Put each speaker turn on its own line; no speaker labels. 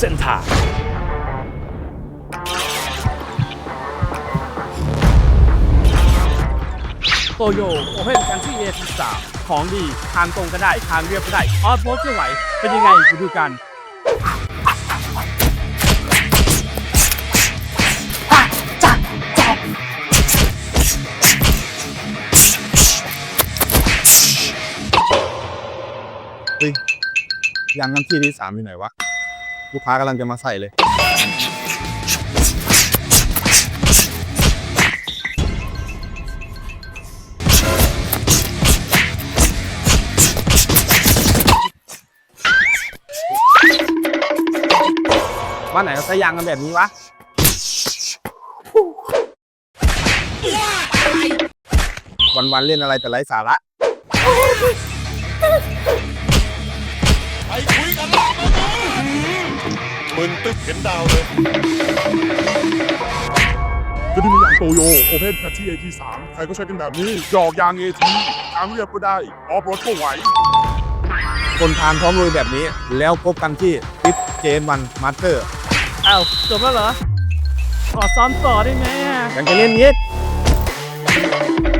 เส้นทางโตโยโอเพนกันที่เอทีสามของดี ทางตรงก็ได้ ทางเรียบก็ได้ ออฟโรดก็ไหว เป็นยังไงไปดูกัน
เฮ้ยยางน้ำที่ที่สามอยู่ไหนวะ ลูกค้ากำลังจะมาใส่เลย
ว่าไหนเราใช้ยางกันแบบนี้วะ
วันๆเล่นอะไรแต่ไร้สาระ
มึนตึ๊บเห็นดาวเลย
ก็ที่มีอย่างโตโยโอเพนแพทที่ AT3 ใครก็ใช้กันแบบนี้หยอกยาง AT ทางเรียบก็ได้ ออฟรถก็ไหว
คนทานพร้อมลุยแบบนี้ แล้วพบกันที่ทิปเจนวันมาสเตอร์
อ้าวจบแล้วเหรอ ขอซ้อมต่อได้ไหมอะ
ยังจะเล่นงี้
เ